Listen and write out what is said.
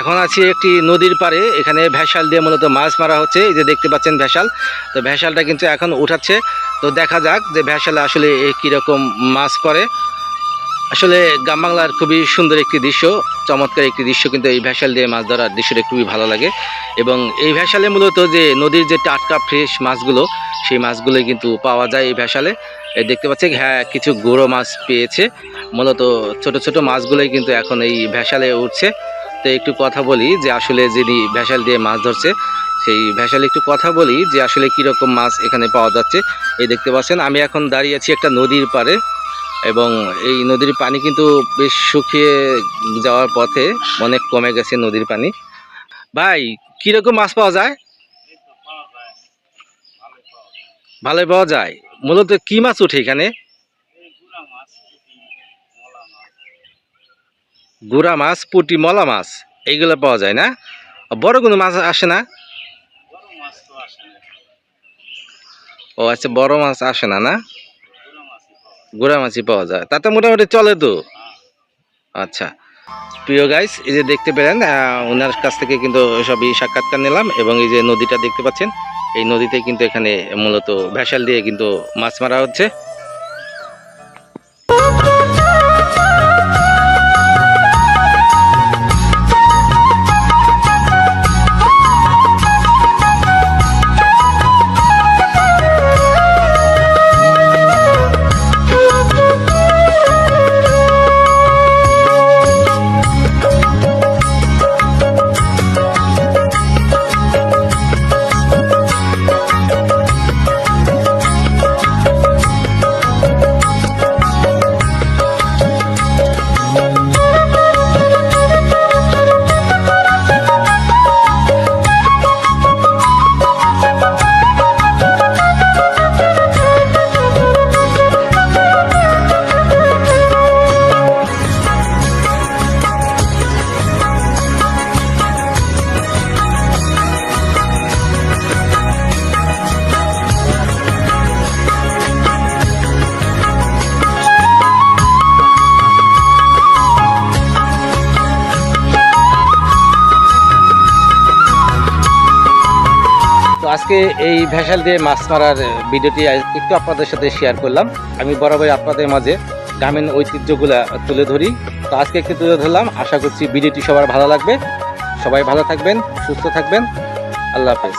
এখন আছি একটি নদীর পারে এখানে ভেসাল দিয়ে মূলত মাছ মারা হচ্ছে, এই যে দেখতে পাচ্ছেন ভেসাল। তো ভেসালটা কিন্তু এখন উঠাচ্ছে। তো দেখা যাক যে ভেসালে আসলে কীরকম মাছ পড়ে। আসলে গ্রাম বাংলার খুবই সুন্দর একটি দৃশ্য, চমৎকার একটি দৃশ্য কিন্তু এই ভেসাল দিয়ে মাছ ধরার দৃশ্যটা খুবই ভালো লাগে। এবং এই ভেসালে মূলত যে নদীর যে টাটকা ফ্রেশ মাছগুলো, সেই মাছগুলো কিন্তু পাওয়া যায় এই ভেসালে। দেখতে পাচ্ছি হ্যাঁ কিছু গুঁড়ো মাছ পেয়েছে। মূলত ছোট ছোট মাছগুলোই কিন্তু এখন এই ভেসালে উঠছে। তো একটু কথা বলি যে আসলে যিনি ভেসাল দিয়ে মাছ ধরছে, সেই ভেসালে একটু কথা বলি যে আসলে কীরকম মাছ এখানে পাওয়া যাচ্ছে। এই দেখতে পাচ্ছেন, আমি এখন দাঁড়িয়ে আছি একটা নদীর পাড়ে এবং এই নদীর পানি কিন্তু বেশ শুকিয়ে যাওয়ার পথে অনেক কমে গেছে নদীর পানি। ভাই, কীরকম মাছ পাওয়া যায়। ভালোই পাওয়া যায়। মূলত কি মাছ ওঠে এখানে? গুড়া মাছ, পুটি, মলা মাছ, এইগুলো পাওয়া যায় না? বড় কোনো মাছ আসে না? ও আচ্ছা বড় মাছ আসে না না? গুড়া মাছই পাওয়া যায়। তাতে মোটামুটি চলে তো? আচ্ছা। প্রিয় গাইস এই যে দেখতে পেলেন ওনার কাছ থেকে কিন্তু সবই সাক্ষাৎকার নিলাম এবং এই যে নদীটা দেখতে পাচ্ছেন, এই নদীতে কিন্তু এখানে মূলত ভেসাল দিয়ে কিন্তু মাছ মারা হচ্ছে। আজকে এই ভেসাল দিয়ে মাছ মারার ভিডিওটি একটু আপনাদের সাথে শেয়ার করলাম। আমি বরাবর আপনাদের মাঝে গ্রামীণ ঐতিহ্যগুলো তুলে ধরি। তো আজকে একটু তুলে ধরলাম। আশা করছি ভিডিওটি সবার ভালো লাগবে। সবাই ভালো থাকবেন, সুস্থ থাকবেন। আল্লাহ হাফেজ।